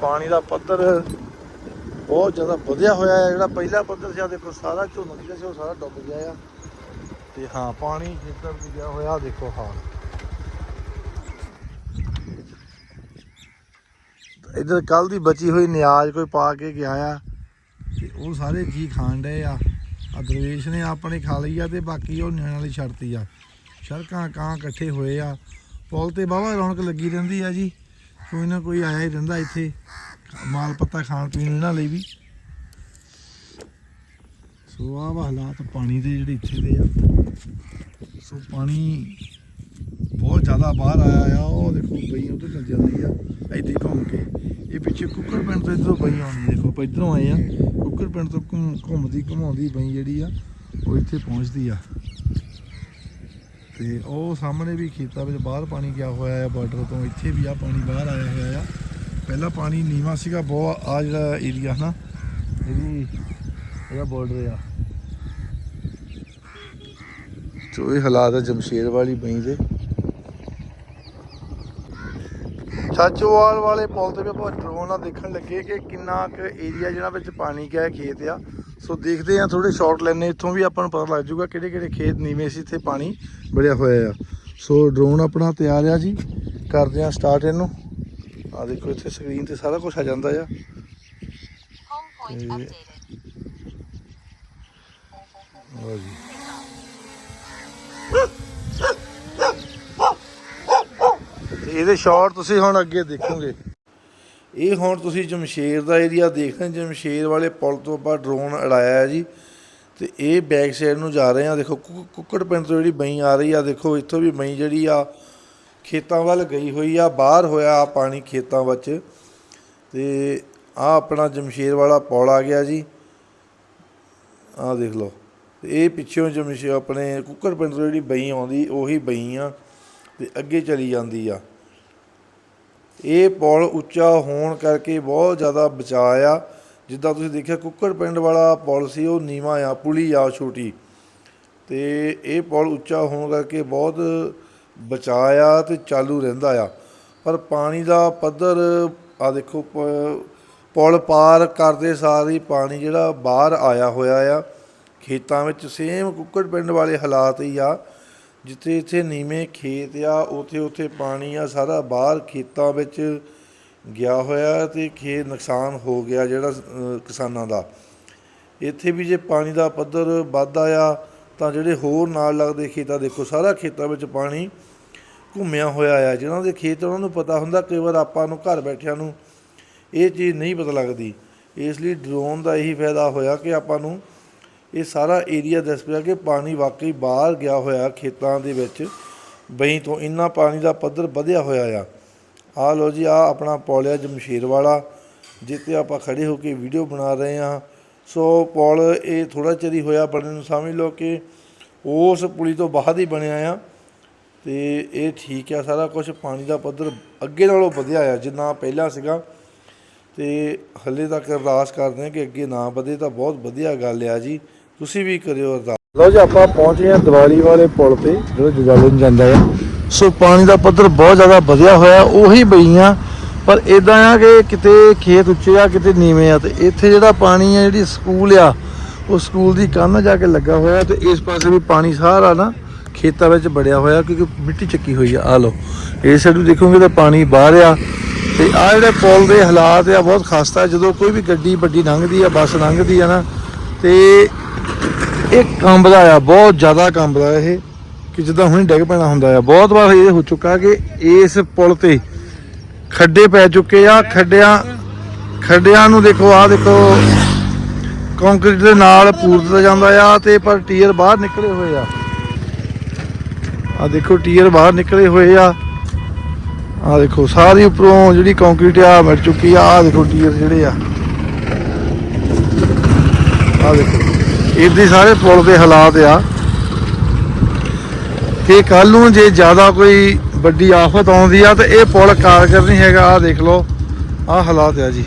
ਪਾਣੀ ਦਾ ਪੱਧਰ ਬਹੁਤ ਜ਼ਿਆਦਾ ਵਧਿਆ ਹੋਇਆ ਹੈ ਜਿਹੜਾ ਪਹਿਲਾ ਪੱਧਰ ਸੀ ਆ ਦੇਖੋ, ਸਾਰਾ ਝੋਨਾ ਜਿਹੜਾ ਸੀ ਉਹ ਸਾਰਾ ਡੁੱਬ ਗਿਆ ਆ। ਤੇ ਹਾਂ, ਪਾਣੀ ਜਿੱਧਰ ਵੀ ਗਿਆ ਹੋਇਆ ਦੇਖੋ ਹਾਲ। ਇਧਰ ਕੱਲ ਦੀ ਬਚੀ ਹੋਈ ਨਿਆਜ਼ ਕੋਈ ਪਾ ਕੇ ਗਿਆ ਆ, ਤੇ ਉਹ ਸਾਰੇ ਜੀ ਖਾਣ ਡਏ ਆ। ਆ ਦਰਵੇਸ਼ ਨੇ ਆਪਣੇ ਖਾ ਲਈ ਆ ਤੇ ਬਾਕੀ ਉਹ ਨਿਆਣ ਵਾਲੀ ਛੱਡਤੀ ਆ। ਸੜਕਾਂ ਕਾਂ ਇਕੱਠੇ ਹੋਏ ਆ। ਪੁਲ ਤੇ ਬਾਵਾ ਰੌਣਕ ਲੱਗੀ ਰਹਿੰਦੀ ਆ ਜੀ। ਕੋਈ ਨਾ ਕੋਈ ਆਇਆ ਹੀ ਰਹਿੰਦਾ ਇੱਥੇ। ਮਾਲ ਪੱਤਾ ਖਾਣ ਪੀਣ ਇਹਨਾਂ ਲਈ ਵੀ। ਸੋ ਆਹ ਵਾ ਹਾਲਾਤ ਪਾਣੀ ਦੇ ਜਿਹੜੇ ਇੱਥੇ ਦੇ ਆ। ਸੋ ਪਾਣੀ ਬਹੁਤ ਜ਼ਿਆਦਾ ਬਾਹਰ ਆਇਆ ਆ। ਉਹ ਦੇਖੋ ਬਈ ਉਧਰ ਚੱਲ ਜਾਂਦੀ ਆ। ਇੱਥੇ ਘੁੰਮ ਕੇ। ਇਹ ਪਿੱਛੇ ਕੁੱਕਰ ਪਿੰਡ ਤੋਂ ਇਧਰੋਂ ਬਈ ਆਉਣੀ ਦੇਖੋ ਆਪਾਂ ਇੱਧਰੋਂ ਆਏ ਆ। ਕੁੱਕਰ ਪਿੰਡ ਤੋਂ ਘੁੰਮ- ਘੁੰਮਦੀ ਘੁਮਾਉਂਦੀ ਬਈ ਜਿਹੜੀ ਆ, ਉਹ ਇੱਥੇ ਪਹੁੰਚਦੀ ਆ। ਤੇ ਉਹ ਸਾਹਮਣੇ ਵੀ ਖੇਤਾਂ ਵਿੱਚ ਬਾਹਰ ਪਾਣੀ ਗਿਆ ਹੋਇਆ ਆ ਬਾਰਡਰ ਤੋਂ ਇੱਥੇ ਵੀ ਆ, ਪਾਣੀ ਬਾਹਰ ਆਇਆ ਹੋਇਆ ਆ। ਪਹਿਲਾਂ ਪਾਣੀ ਨੀਵਾਂ ਸੀਗਾ, ਬਹੁਤ ਆ ਜਿਹੜਾ ਏਰੀਆ ਹਨਾ ਇਹਦੀ ਇਹਦਾ ਬਾਰਡਰ ਆ। ਸੋ ਇਹ ਹਾਲਾਤ ਆ ਜਮਸ਼ੇਰ ਵਾਲੀ ਬਈ ਦੇ। ਛਾਚੋਵਾਲ ਵਾਲੇ ਪੁਲ ਤੇ ਵੀ ਆਪਾਂ ਡਰੋਨ ਨਾਲ ਦੇਖਣ ਲੱਗੇ ਕਿ ਕਿੰਨਾ ਕੁ ਏਰੀਆ ਜਿਹੜਾ ਵਿੱਚ ਪਾਣੀ ਗਿਆ ਖੇਤ ਆ। ਸੋ ਦੇਖਦੇ ਆ ਥੋੜੇ ਸ਼ਾਟ ਲੈਣੇ ਇੱਥੋਂ ਵੀ ਆਪਾਂ ਨੂੰ ਪਤਾ ਲੱਗ ਜਾਊਗਾ ਕਿਹੜੇ ਕਿਹੜੇ ਖੇਤ ਨੀਵੇਂ ਸੀ ਇੱਥੇ ਪਾਣੀ ਵੜਿਆ ਹੋਇਆ ਆ। ਸੋ ਡਰੋਨ ਆਪਣਾ ਤਿਆਰ ਆ ਜੀ, ਕਰਦੇ ਆ ਸਟਾਰਟ ਇਹਨੂੰ। ਆ ਦੇਖੋ ਇੱਥੇ ਸਕਰੀਨ ਤੇ ਸਾਰਾ ਕੁਝ ਆ ਜਾਂਦਾ ਆ। ਲਓ ਜੀ ਤੇ ਇਹਦੇ ਸ਼ਾਟ ਤੁਸੀਂ ਹੁਣ ਅੱਗੇ ਦੇਖੋਗੇ। ਇਹ ਹੁਣ ਤੁਸੀਂ ਜਮਸ਼ੇਰ ਦਾ ਏਰੀਆ ਦੇਖ ਰਹੇ ਜਮਸ਼ੇਰ ਵਾਲੇ ਪੁਲ ਤੋਂ ਆਪਾਂ ਡਰੋਨ ਉਡਾਇਆ ਹੈ ਜੀ। ਤੇ ਇਹ ਬੈਕ ਸਾਈਡ ਨੂੰ ਜਾ ਰਹੇ ਆ ਦੇਖੋ ਕੁ- ਕੁੱਕੜ ਪਿੰਡ ਤੋਂ ਜਿਹੜੀ ਬਈ ਆ ਰਹੀ ਆ, ਦੇਖੋ ਇੱਥੋਂ ਵੀ ਬਈ ਜਿਹੜੀ ਆ ਖੇਤਾਂ ਵੱਲ ਗਈ ਹੋਈ ਆ, ਬਾਹਰ ਹੋਇਆ ਆ ਪਾਣੀ ਖੇਤਾਂ ਵਿੱਚ। ਤੇ ਆ ਆਪਣਾ ਜਮਸ਼ੇਰ ਵਾਲਾ ਪੁਲ ਆ ਗਿਆ ਜੀ। ਆਹ ਦੇਖ ਲਓ। ਇਹ ਪਿੱਛੋਂ ਜਮਸ਼ੇਰ ਆਪਣੇ ਕੁੱਕੜ ਪਿੰਡ ਤੋਂ ਜਿਹੜੀ ਬਈ ਆਉਂਦੀ, ਉਹੀ ਬਈ ਆ। ਤੇ ਅੱਗੇ ਚਲੀ ਜਾਂਦੀ ਆ। ਇਹ ਪੁਲ ਉੱਚਾ ਹੋਣ ਕਰਕੇ ਬਹੁਤ ਜ਼ਿਆਦਾ ਬਚਾਅ ਆ। ਜਿੱਦਾਂ ਤੁਸੀਂ ਦੇਖਿਆ, ਕੁੱਕੜ ਪਿੰਡ ਵਾਲਾ ਪੁਲ ਸੀ, ਉਹ ਨੀਵਾਂ ਆ, ਪੁਲੀ ਆ, ਛੋਟੀ। ਤੇ ਇਹ ਪੁਲ ਉੱਚਾ ਹੋਣ ਕਰਕੇ ਬਹੁਤ ਬਚਾਅ ਆ ਤੇ ਚਾਲੂ ਰਹਿੰਦਾ ਆ। ਪਰ ਪਾਣੀ ਦਾ ਪੱਧਰ, ਆ ਦੇਖੋ, ਪ- ਪੁਲ ਪਾਰ ਕਰਦੇ ਸਾਰ ਹੀ ਪਾਣੀ ਜਿਹੜਾ ਬਾਹਰ ਆਇਆ ਹੋਇਆ ਆ। ਖੇਤਾਂ ਵਿੱਚ ਸੇਮ ਕੁੱਕੜ ਪਿੰਡ ਵਾਲੇ ਹਾਲਾਤ ਹੀ ਆ। ਜਿੱਥੇ ਇੱਥੇ ਨੀਵੇਂ ਖੇਤ ਆ, ਉਥੇ ਉਥੇ ਪਾਣੀ ਆ, ਸਾਰਾ ਬਾਹਰ ਖੇਤਾਂ ਵਿੱਚ ਗਿਆ ਹੋਇਆ ਤੇ ਖੇਤ ਨੁਕਸਾਨ ਹੋ ਗਿਆ ਜਿਹੜਾ ਕਿਸਾਨਾਂ ਦਾ। ਇੱਥੇ ਵੀ ਜੇ ਪਾਣੀ ਦਾ ਪੱਧਰ ਵੱਧਦਾ ਆ ਤਾਂ ਜਿਹੜੇ ਹੋਰ ਨਾਲ ਲੱਗਦੇ ਖੇਤਾਂ, ਦੇਖੋ ਸਾਰਾ ਖੇਤਾਂ ਵਿੱਚ ਪਾਣੀ ਘੁੰਮਿਆ ਹੋਇਆ ਆ। ਜਿਹਨਾਂ ਦੇ ਖੇਤ ਉਹਨਾਂ ਨੂੰ ਪਤਾ ਹੁੰਦਾ, ਕਈ ਵਾਰ ਆਪਾਂ ਨੂੰ ਘਰ ਬੈਠਿਆਂ ਨੂੰ ਇਹ ਚੀਜ਼ ਨਹੀਂ ਪਤਾ ਲੱਗਦੀ। ਇਸ ਲਈ ਡਰੋਨ ਦਾ ਇਹੀ ਫਾਇਦਾ ਹੋਇਆ ਕਿ ਆਪਾਂ ਨੂੰ ਇਹ ਸਾਰਾ ਏਰੀਆ ਦੱਸ ਪਿਆ ਕਿ ਪਾਣੀ ਵਾਕਈ ਬਾਹਰ ਗਿਆ ਹੋਇਆ ਖੇਤਾਂ ਦੇ ਵਿੱਚ। ਬਈ ਤੋਂ ਇੰਨਾ ਪਾਣੀ ਦਾ ਪੱਧਰ ਵਧਿਆ ਹੋਇਆ ਆ। ਆ ਲੋ ਜੀ, ਆ ਆਪਣਾ ਪੌਲਿਆ ਜਮਸ਼ੇਰ ਵਾਲਾ ਜਿੱਤੇ ਆਪਾਂ ਖੜੇ ਹੋ ਕੇ ਵੀਡੀਓ ਬਣਾ ਰਹੇ ਹਾਂ। ਸੋ ਪੁਲ, ਇਹ ਥੋੜਾ ਚਿਰ ਹੋਇਆ ਬਣਨ ਨੂੰ, ਸਮਝ ਲਓ ਕਿ ਉਸ ਪੁਲੀ ਤੋਂ ਬਾਅਦ ਹੀ ਬਣਿਆ ਆ। ਤੇ ਇਹ ਠੀਕ ਆ, ਸਾਰਾ ਕੁਝ ਪਾਣੀ ਦਾ ਪੱਧਰ ਅੱਗੇ ਨਾਲੋਂ ਵਧਿਆ ਆ, ਜਿੰਨਾ ਪਹਿਲਾਂ ਸੀਗਾ। ਤੇ ਹੱਲੇ ਤੱਕ ਅਰਦਾਸ ਕਰਦੇ ਹਾਂ ਕਿ ਅੱਗੇ ਨਾ ਵਧੇ ਤਾਂ ਬਹੁਤ ਵਧੀਆ ਗੱਲ ਆ ਜੀ। ਤੁਸੀਂ ਵੀ ਕਰਿਓ ਅਰਦਾਸ। ਲਓ ਜੀ, ਆਪਾਂ ਪਹੁੰਚ ਗਏ ਹਾਂ ਦੀਵਾਲੀ ਵਾਲੇ ਪੁਲ ਤੇ, ਜਿਹੜਾ ਜਗਾਲੇ ਨੂੰ ਜਾਂਦਾ ਆ। ਸੋ ਪਾਣੀ ਦਾ ਪੱਧਰ ਬਹੁਤ ਜ਼ਿਆਦਾ ਵਧਿਆ ਹੋਇਆ, ਉਹੀ ਬਈਆਂ, ਪਰ ਇਦਾਂ ਆ ਕਿ ਕਿਤੇ ਖੇਤ ਉੱਚੇ ਆ, ਕਿਤੇ ਨੀਵੇਂ ਆ, ਤੇ ਇੱਥੇ ਜਿਹੜਾ ਪਾਣੀ ਆ, ਜਿਹੜੀ ਸਕੂਲ ਆ, ਉਹ ਸਕੂਲ ਦੀ ਕੰਨ ਜਾ ਕੇ ਲੱਗਾ ਹੋਇਆ ਤੇ ਇਸ ਪਾਸੇ ਵੀ ਪਾਣੀ ਸਾਰਾ ਨਾ ਖੇਤਾਂ ਵਿੱਚ ਬੜਿਆ ਹੋਇਆ, ਕਿਉਂਕਿ ਮਿੱਟੀ ਚੱਕੀ ਹੋਈ ਆ। ਆ ਲਓ, ਇਸ ਸਾਈਡ ਨੂੰ ਦੇਖੋਗੇ ਤਾਂ ਪਾਣੀ ਬਾਹਰ ਆ, ਤੇ ਆ ਜਿਹੜੇ ਪੁਲ ਦੇ ਹਾਲਾਤ ਆ, ਬਹੁਤ ਖਸਤਾ, ਜਦੋਂ ਕੋਈ ਵੀ ਗੱਡੀ ਵੱਡੀ ਲੰਘਦੀ ਆ, ਬੱਸ ਲੰਘਦੀ ਆ ਨਾ, ਤੇ ਇਹ ਕੰਬਦਾ ਆ, ਬਹੁਤ ਜ਼ਿਆਦਾ ਕੰਬਦਾ ਇਹ, ਕਿ ਜਿੱਦਾਂ ਹੁਣੇ ਡਿੱਗ ਪੈਣਾ ਹੁੰਦਾ ਆ। ਬਹੁਤ ਵਾਰ ਇਹ ਹੋ ਚੁੱਕਾ ਕਿ ਇਸ ਪੁਲ ਤੇ ਖੱਡੇ ਪੈ ਚੁੱਕੇ ਆ, ਖੱਡਿਆਂ ਖੱਡਿਆਂ ਨੂੰ ਦੇਖੋ ਆ ਦੇਖੋ ਕੰਕਰੀਟ ਦੇ ਨਾਲ ਪੂਰ ਜਾਂਦਾ ਆ ਤੇ ਪਰ ਟੀਅਰ ਬਾਹਰ ਨਿਕਲੇ ਹੋਏ ਆ। ਆ ਦੇਖੋ, ਟੀਅਰ ਬਾਹਰ ਨਿਕਲੇ ਹੋਏ ਆ। ਆ ਦੇਖੋ, ਸਾਰੀ ਉੱਪਰੋਂ ਜਿਹੜੀ ਕੰਕਰੀਟ ਆ, ਮਿਟ ਚੁੱਕੀ ਆ ਆ ਦੇਖੋ, ਟੀਅਰ ਜਿਹੜੇ ਆ। ਆ ਦੇਖੋ। ਇਦਾਂ ਸਾਰੇ ਪੁਲ ਦੇ ਹਾਲਾਤ ਆ ਕਿ ਕੱਲ ਨੂੰ ਜੇ ਜ਼ਿਆਦਾ ਕੋਈ ਵੱਡੀ ਆਫਤ ਆਉਂਦੀ ਆ ਤੇ ਇਹ ਪੁਲ ਕਾਰਗਰ ਨਹੀਂ ਹੈਗਾ ਆ ਦੇਖ ਲਓ ਆ ਹਾਲਾਤ ਆ ਜੀ।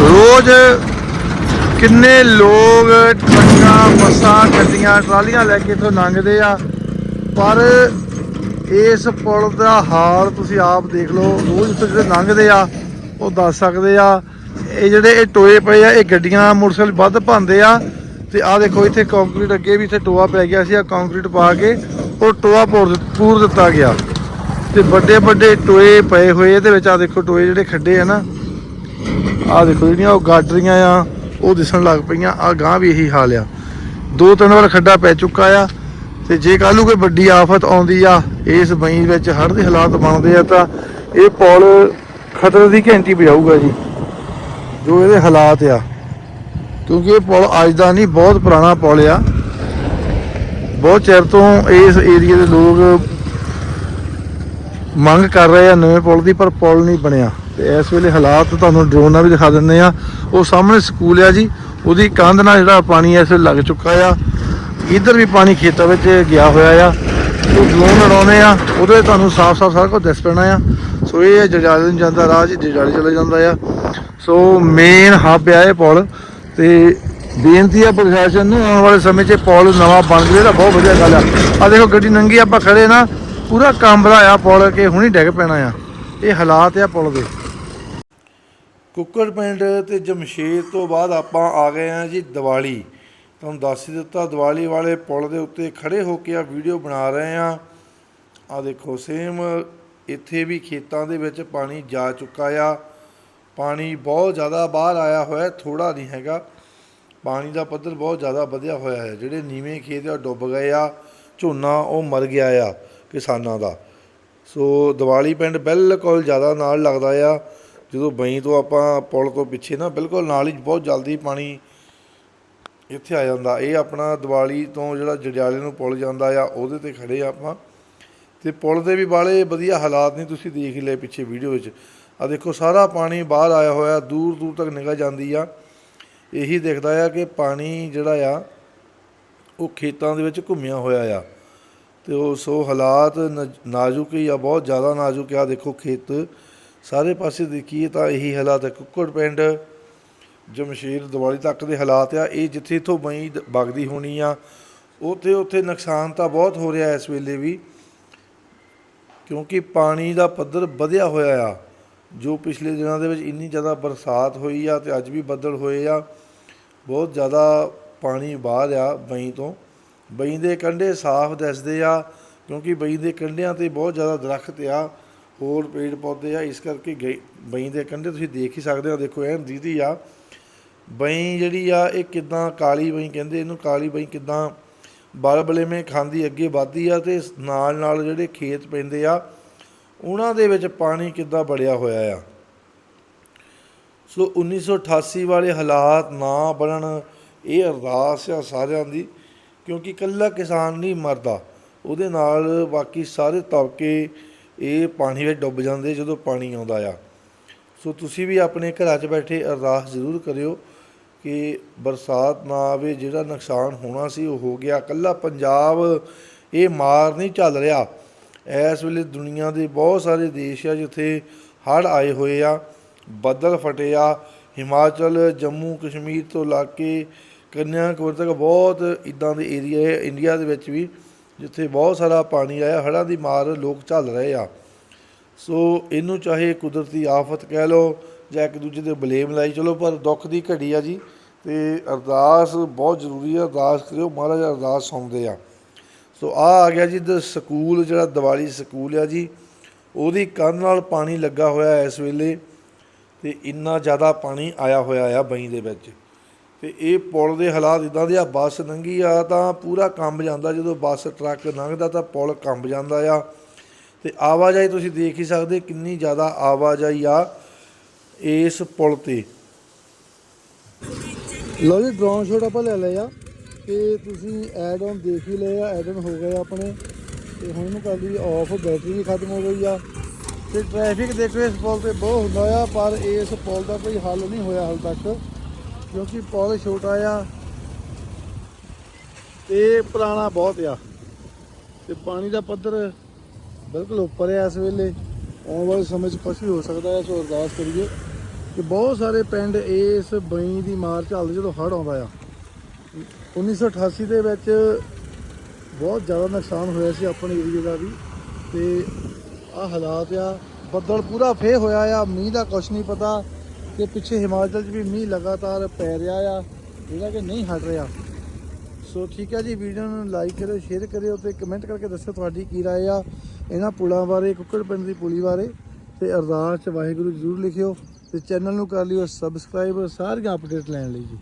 ਰੋਜ਼ ਕਿੰਨੇ ਲੋਕ ਟਰੱਕਾਂ, ਬੱਸਾਂ, ਗੱਡੀਆਂ, ਟਰਾਲੀਆਂ ਲੈ ਕੇ ਇੱਥੋਂ ਲੰਘਦੇ ਆ, ਪਰ ਇਸ ਪੁਲ ਦਾ ਹਾਲ ਤੁਸੀਂ ਆਪ ਦੇਖ ਲਓ, ਰੋਜ਼ ਇੱਥੋਂ ਜਿਹੜੇ ਲੰਘਦੇ ਆ, ਉਹ ਦੱਸ ਸਕਦੇ ਆ। ਇਹ ਜਿਹੜੇ ਇਹ ਟੋਏ ਪਏ ਆ, ਇਹ ਗੱਡੀਆਂ ਮੋਟਰਸਾਈਕਲ ਵੱਧ ਭਾਂਦੇ ਆ। ਤੇ ਆ ਦੇਖੋ, ਇੱਥੇ ਕੰਕਰੀਟ ਅੱਗੇ ਵੀ ਇੱਥੇ ਟੋਆ ਪੈ ਗਿਆ ਸੀ ਆ ਕੰਕਰੀਟ ਪਾ ਕੇ ਉਹ ਟੋਆ ਪੂਰ ਪੂਰ ਦਿੱਤਾ ਗਿਆ। ਤੇ ਵੱਡੇ ਵੱਡੇ ਟੋਏ ਪਏ ਹੋਏ, ਇਹਦੇ ਵਿੱਚ ਆ ਦੇਖੋ ਟੋਏ ਜਿਹੜੇ ਖੱਡੇ ਆ ਨਾ ਆ ਦੇਖੋ ਜਿਹੜੀਆਂ ਉਹ ਗਾਡਰੀਆਂ ਆ, ਉਹ ਦਿਸਣ ਲੱਗ ਪਈਆਂ ਆ ਗਾਂ ਵੀ ਇਹੀ ਹਾਲ ਆ। ਦੋ ਤਿੰਨ ਵਾਰ ਖੱਡਾ ਪੈ ਚੁੱਕਾ ਆ। ਤੇ ਜੇ ਕੱਲ੍ਹ ਨੂੰ ਕੋਈ ਵੱਡੀ ਆਫਤ ਆਉਂਦੀ ਆ, ਇਸ ਬਈ ਵਿੱਚ ਹੜ੍ਹ ਦੇ ਹਾਲਾਤ ਬਣਦੇ ਆ, ਤਾਂ ਇਹ ਪੁਲ ਖਤਰੇ ਦੀ ਘੰਟੀ ਵਜਾਊਗਾ ਜੀ, ਜੋ ਇਹਦੇ ਹਾਲਾਤ ਆ। ਕਿਉਂਕਿ ਇਹ ਪੁਲ ਅੱਜ ਦਾ ਨਹੀਂ, ਬਹੁਤ ਪੁਰਾਣਾ ਪੁਲ ਆ। ਬਹੁਤ ਚਿਰ ਤੋਂ ਇਸ ਏਰੀਆ ਦੇ ਲੋਕ ਮੰਗ ਕਰ ਰਹੇ ਆ ਨਵੇਂ ਪੁਲ ਦੀ, ਪਰ ਪੁਲ ਨਹੀਂ ਬਣਿਆ। ਤੇ ਇਸ ਵੇਲੇ ਹਾਲਾਤ ਤੁਹਾਨੂੰ ਡਰੋਨ ਨਾਲ ਵੀ ਦਿਖਾ ਦਿੰਦੇ ਆ। ਉਹ ਸਾਹਮਣੇ ਸਕੂਲ ਆ ਜੀ, ਉਹਦੀ ਕੰਧ ਨਾਲ ਜਿਹੜਾ ਪਾਣੀ ਇਸ ਵੇਲੇ ਲੱਗ ਚੁੱਕਾ ਆ। ਇੱਧਰ ਵੀ ਪਾਣੀ ਖੇਤਾਂ ਵਿੱਚ ਗਿਆ ਹੋਇਆ ਆ। ਉਹ ਡਰੋਨ ਉਡਾਉਂਦੇ ਆ, ਉਹਦੇ ਤੁਹਾਨੂੰ ਸਾਫ਼-ਸਾਫ਼ ਸਾਰਾ ਕੁਝ ਦਿਸ ਪੈਣਾ ਆ। ਸੋ ਇਹ ਜਜਾਲੇ ਨੂੰ ਜਾਂਦਾ ਰਾਹ ਜੀ ਜਜਾਲੇ ਚਲੇ ਜਾਂਦਾ ਆ। ਸੋ ਮੇਨ ਹੱਬ ਆ ਇਹ ਪੁਲ ਤੇ ਬੇਨਤੀ ਆ ਪ੍ਰਸ਼ਾਸਨ ਨੂੰ, ਆਉਣ ਵਾਲੇ ਸਮੇਂ 'ਚ ਪੁਲ ਨਵਾਂ ਬਣ ਜਾਵੇ ਤਾਂ ਬਹੁਤ ਵਧੀਆ ਗੱਲ ਆ। ਆ ਦੇਖੋ ਗੱਡੀ ਨੰਗੀ ਆਪਾਂ ਖੜੇ ਨਾ, ਪੂਰਾ ਕੰਬਦਾ ਆ ਪੁਲ ਕੇ ਹੁਣੀ ਡਿੱਗ ਪੈਣਾ ਆ। ਇਹ ਹਾਲਾਤ ਆ ਪੁਲ ਦੇ। ਕੁੱਕੜ ਪਿੰਡ ਤੇ ਜਮਸ਼ੇਦ ਤੋਂ ਬਾਅਦ ਆਪਾਂ ਆ ਗਏ ਆ ਜੀ ਦੀਵਾਲੀ। ਤੁਹਾਨੂੰ ਦੱਸ ਹੀ ਦਿੱਤਾ, ਦੀਵਾਲੀ ਵਾਲੇ ਪੁਲ ਦੇ ਉੱਤੇ ਖੜੇ ਹੋ ਕੇ ਆ ਵੀਡੀਓ ਬਣਾ ਰਹੇ ਆ ਆ ਦੇਖੋ ਸੇਮ ਇੱਥੇ ਵੀ ਖੇਤਾਂ ਦੇ ਵਿੱਚ ਪਾਣੀ ਜਾ ਚੁੱਕਾ ਆ। ਪਾਣੀ ਬਹੁਤ ਜ਼ਿਆਦਾ ਬਾਹਰ ਆਇਆ ਹੋਇਆ ਥੋੜਾ ਨਹੀਂ ਹੈਗਾ। ਪਾਣੀ ਦਾ ਪੱਧਰ ਬਹੁਤ ਜ਼ਿਆਦਾ ਵਧਿਆ ਹੋਇਆ ਹੈ। ਜਿਹੜੇ ਨੀਵੇਂ ਖੇਤ ਆ ਡੁੱਬ ਗਏ ਆ, ਝੋਨਾ ਉਹ ਮਰ ਗਿਆ ਆ ਕਿਸਾਨਾਂ ਦਾ। ਸੋ ਦੀਵਾਲੀ ਪਿੰਡ ਬਿਲਕੁਲ ਜ਼ਿਆਦਾ ਨਾਲ ਲੱਗਦਾ ਆ। ਜਦੋਂ ਬਈ ਤੋਂ ਆਪਾਂ ਪੁਲ ਤੋਂ ਪਿੱਛੇ ਨਾ, ਬਿਲਕੁਲ ਨਾਲ ਹੀ ਬਹੁਤ ਜਲਦੀ ਪਾਣੀ ਇੱਥੇ ਆ ਜਾਂਦਾ। ਇਹ ਆਪਣਾ ਦੀਵਾਲੀ ਤੋਂ ਜਿਹੜਾ ਜੜਿਆਲੇ ਨੂੰ ਪੁਲ ਜਾਂਦਾ ਆ, ਉਹਦੇ ਤੇ ਖੜੇ ਆ ਆਪਾਂ। ਤੇ ਪੁਲ ਦੇ ਵੀ ਬਾਲੇ ਵਧੀਆ ਹਾਲਾਤ ਨਹੀਂ ਤੁਸੀਂ ਦੇਖ ਲਏ ਪਿੱਛੇ ਵੀਡੀਓ ਵਿੱਚ। ਆ ਦੇਖੋ, ਸਾਰਾ ਪਾਣੀ ਬਾਹਰ ਆਇਆ ਹੋਇਆ, ਦੂਰ ਦੂਰ ਤੱਕ ਨਿਗਾਹ ਜਾਂਦੀ ਆ। ਇਹੀ ਦਿਖਦਾ ਆ ਕਿ ਪਾਣੀ ਜਿਹੜਾ ਆ, ਉਹ ਖੇਤਾਂ ਦੇ ਵਿੱਚ ਘੁੰਮਿਆ ਹੋਇਆ ਆ। ਤੇ ਉਹ ਸੋ ਹਾਲਾਤ ਨ- ਨਾਜ਼ੁਕ ਹੀ ਆ, ਬਹੁਤ ਜ਼ਿਆਦਾ ਨਾਜ਼ੁਕ ਆ। ਦੇਖੋ ਖੇਤ, ਸਾਰੇ ਪਾਸੇ ਦੇਖੀਏ ਤਾਂ ਇਹੀ ਹਾਲਾਤ ਹੈ ਕੁੱਕੜ ਪਿੰਡ ਜਮਸ਼ੇਰ ਦੀਵਾਲੀ ਤੱਕ ਦੇ ਹਾਲਾਤ ਆ, ਇਹ ਜਿੱਥੇ ਇਥੋਂ ਬਈ ਦ- ਵਗਦੀ ਹੋਣੀ ਆ, ਉੱਥੇ ਉੱਥੇ ਨੁਕਸਾਨ ਤਾਂ ਬਹੁਤ ਹੋ ਰਿਹਾ ਇਸ ਵੇਲੇ ਵੀ, ਕਿਉਂਕਿ ਪਾਣੀ ਦਾ ਪੱਧਰ ਵਧਿਆ ਹੋਇਆ ਆ, ਜੋ ਪਿਛਲੇ ਦਿਨਾਂ ਦੇ ਵਿੱਚ ਇੰਨੀ ਜ਼ਿਆਦਾ ਬਰਸਾਤ ਹੋਈ ਆ ਤੇ ਅੱਜ ਵੀ ਬੱਦਲ ਹੋਏ ਆ, ਬਹੁਤ ਜ਼ਿਆਦਾ ਪਾਣੀ ਬਾਹਰ ਆ ਬਈ ਤੋਂ ਬਈ ਦੇ ਕੰਢੇ ਸਾਫ਼ ਦਿਸਦੇ ਆ, ਕਿਉਂਕਿ ਬਈ ਦੇ ਕੰਢਿਆਂ ਤੇ ਬਹੁਤ ਜ਼ਿਆਦਾ ਦਰਖਤ ਆ, ਹੋਰ ਪੇੜ ਪੌਦੇ ਆ, ਇਸ ਕਰਕੇ ਗਈ- ਬਈ ਦੇ ਕੰਢੇ ਤੁਸੀਂ ਦੇਖ ਹੀ ਸਕਦੇ ਹੋ, ਦੇਖੋ, ਐਨ ਦੀਦੀ ਆ ਬਈ ਜਿਹੜੀ ਆ, ਇਹ ਕਿਦਾਂ ਕਾਲੀ ਬਈ ਕਹਿੰਦੇ, ਇਹਨੂੰ ਕਾਲੀ ਬਈ ਕਿਦਾਂ ਬਲਬਲੇਵੇਂ ਖਾਂਦੀ, ਅੱਗੇ ਵੱਧਦੀ ਆ ਤੇ ਨਾਲ ਨਾਲ ਜਿਹੜੇ ਖੇਤ ਪੈਂਦੇ ਆ, ਉਹਨਾਂ ਦੇ ਵਿੱਚ ਪਾਣੀ ਕਿੱਦਾਂ ਬੜਿਆ ਹੋਇਆ ਆ। ਸੋ 1988 ਵਾਲੇ ਹਾਲਾਤ ਨਾ ਬਣਨ, ਇਹ ਅਰਦਾਸ ਆ ਸਾਰਿਆਂ ਦੀ, ਕਿਉਂਕਿ ਇਕੱਲਾ ਕਿਸਾਨ ਨਹੀਂ ਮਰਦਾ। ਉਹਦੇ ਨਾਲ ਬਾਕੀ ਸਾਰੇ ਤਬਕੇ, ਇਹ ਪਾਣੀ ਵਿੱਚ ਡੁੱਬ ਜਾਂਦੇ ਜਦੋਂ ਪਾਣੀ ਆਉਂਦਾ ਆ। ਸੋ ਤੁਸੀਂ ਵੀ ਆਪਣੇ ਘਰਾਂ 'ਚ ਬੈਠੇ ਅਰਦਾਸ ਜ਼ਰੂਰ ਕਰਿਓ। ਕਿ ਬਰਸਾਤ ਨਾ ਆਵੇ, ਜਿਹੜਾ ਨੁਕਸਾਨ ਹੋਣਾ ਸੀ ਉਹ ਹੋ ਗਿਆ। ਇਕੱਲਾ ਪੰਜਾਬ ਇਹ ਮਾਰ ਨਹੀਂ ਚੱਲ ਰਿਹਾ। ਇਸ ਵੇਲੇ ਦੁਨੀਆ ਦੇ ਬਹੁਤ ਸਾਰੇ ਦੇਸ਼ ਆ ਜਿੱਥੇ ਹੜ੍ਹ ਆਏ ਹੋਏ ਆ, ਬੱਦਲ ਫਟੇ ਆ। ਹਿਮਾਚਲ, ਜੰਮੂ, ਕਸ਼ਮੀਰ ਤੋਂ ਲਾ ਕੇ ਕੰਨਿਆਕੁਮਾਰੀ ਤੱਕ ਬਹੁਤ ਇਦਾਂ ਦੇ ਏਰੀਆ ਹੈ ਇੰਡੀਆ ਦੇ ਵਿੱਚ ਵੀ, ਜਿੱਥੇ ਬਹੁਤ ਸਾਰਾ ਪਾਣੀ ਆਇਆ। ਹੜ੍ਹਾਂ ਦੀ ਮਾਰ ਲੋਕ ਝੱਲ ਰਹੇ ਆ। ਸੋ ਇਹਨੂੰ ਚਾਹੇ ਕੁਦਰਤੀ ਆਫਤ ਕਹਿ ਲਓ ਜਾਂ ਇੱਕ ਦੂਜੇ ਦੇ ਬਲੇਮ ਲਾਈ ਚਲੋ, ਪਰ ਦੁੱਖ ਦੀ ਘੜੀ ਆ ਜੀ। ਤੇ ਅਰਦਾਸ ਬਹੁਤ ਜ਼ਰੂਰੀ ਆ, ਅਰਦਾਸ ਕਰਿਓ, ਮਹਾਰਾਜ ਅਰਦਾਸ ਸੁਣਦੇ ਆ। ਸੋ ਆ ਆ ਗਿਆ ਜੀ ਦ ਸਕੂਲ, ਜਿਹੜਾ ਦੀਵਾਲੀ ਸਕੂਲ ਆ ਜੀ, ਉਹਦੀ ਕੰਧ ਨਾਲ ਪਾਣੀ ਲੱਗਾ ਹੋਇਆ ਇਸ ਵੇਲੇ ਤੇ ਇੰਨਾ ਜ਼ਿਆਦਾ ਪਾਣੀ ਆਇਆ ਹੋਇਆ ਆ ਬਈ ਦੇ ਵਿੱਚ। ਤੇ ਇਹ ਪੁਲ ਦੇ ਹਾਲਾਤ ਇਦਾਂ ਦੇ ਆ, ਬੱਸ ਲੰਘੀ ਆ ਤਾਂ ਪੂਰਾ ਕੰਬ ਜਾਂਦਾ, ਜਦੋਂ ਬੱਸ ਟਰੱਕ ਲੰਘਦਾ ਤਾਂ ਪੁਲ ਕੰਬ ਜਾਂਦਾ ਆ। ਤੇ ਆਵਾਜਾਈ ਤੁਸੀਂ ਦੇਖ ਹੀ ਸਕਦੇ, ਕਿੰਨੀ ਜ਼ਿਆਦਾ ਆਵਾਜਾਈ ਆ ਇਸ ਪੁਲ ਤੇ। ਲਓ ਜੀ ਡਰੋਨ ਸ਼ਾਟ ਆਪਾਂ ਲੈ ਲਿਆ ਆ ਤੇ ਤੁਸੀਂ ਐਡ ਆਨ ਦੇਖ ਹੀ ਲਏ ਆ ਐਡ ਆਨ ਹੋ ਗਏ ਆਪਣੇ। ਤੇ ਹੁਣ ਇਹਨੂੰ ਕਰ ਲਈ ਆਫ ਬੈਟਰੀ ਵੀ ਖਤਮ ਹੋ ਗਈ ਆ। ਤੇ ਟ੍ਰੈਫਿਕ ਦੇਖੋ, ਇਸ ਪੁਲ ਤੇ ਬਹੁਤ ਹੁੰਦਾ ਆ, ਪਰ ਇਸ ਪੁਲ ਦਾ ਕੋਈ ਹੱਲ ਨਹੀਂ ਹੋਇਆ ਹਾਲ ਤੱਕ, ਕਿਉਂਕਿ ਪੁਲ ਛੋਟਾ ਆ ਤੇ ਪੁਰਾਣਾ ਬਹੁਤ ਆ। ਤੇ ਪਾਣੀ ਦਾ ਪੱਧਰ ਬਿਲਕੁਲ ਉੱਪਰ ਆ ਇਸ ਵੇਲੇ। ਆਉਣ ਵਾਲੇ ਸਮੇਂ 'ਚ ਕੁਛ ਵੀ ਹੋ ਸਕਦਾ ਹੈ ਸੋ ਅਰਦਾਸ ਕਰੀਏ। ਕਿ ਬਹੁਤ ਸਾਰੇ ਪਿੰਡ ਇਸ ਬਈ ਦੀ ਮਾਰ ਝੱਲਦੇ ਜਦੋਂ ਹੜ੍ਹ ਆਉਂਦਾ ਆ 1988 ਦੇ ਵਿੱਚ ਬਹੁਤ ਜ਼ਿਆਦਾ ਨੁਕਸਾਨ ਹੋਇਆ ਸੀ ਆਪਣੇ ਏਰੀਏ ਦਾ ਵੀ ਤੇ ਆ ਹਾਲਾਤ ਆ ਬੱਦਲ ਪੂਰਾ ਫੇ ਹੋਇਆ ਆ ਮੀਂਹ ਦਾ ਕੁਛ ਨਹੀਂ ਪਤਾ ਕਿ ਪਿੱਛੇ ਹਿਮਾਚਲ 'ਚ ਵੀ ਮੀਂਹ ਲਗਾਤਾਰ ਪੈ ਰਿਹਾ ਆ ਜਿਹੜਾ ਕਿ ਨਹੀਂ ਹਟ ਰਿਹਾ ਸੋ ਠੀਕ ਹੈ ਜੀ ਵੀਡੀਓ ਨੂੰ ਲਾਈਕ ਕਰਿਓ ਸ਼ੇਅਰ ਕਰਿਓ ਤੇ ਕਮੈਂਟ ਕਰਕੇ ਦੱਸਿਓ ਤੁਹਾਡੀ ਕੀ رائے ਆ ਇਹਨਾਂ ਪੁਲਾਂ ਬਾਰੇ ਕੁੱਕੜ ਪਿੰਡ ਦੀ ਪੁਲੀ ਬਾਰੇ ਤੇ ਅਰਦਾਸ ਚ ਵਾਹਿਗੁਰੂ ਜ਼ਰੂਰ ਲਿਖਿਓ ਤੇ ਚੈਨਲ ਨੂੰ ਕਰ ਲਿਓ ਸਬਸਕ੍ਰਾਈਬ ਸਾਰੀਆਂ ਅਪਡੇਟ ਲੈਣ ਲਈ ਜੀ।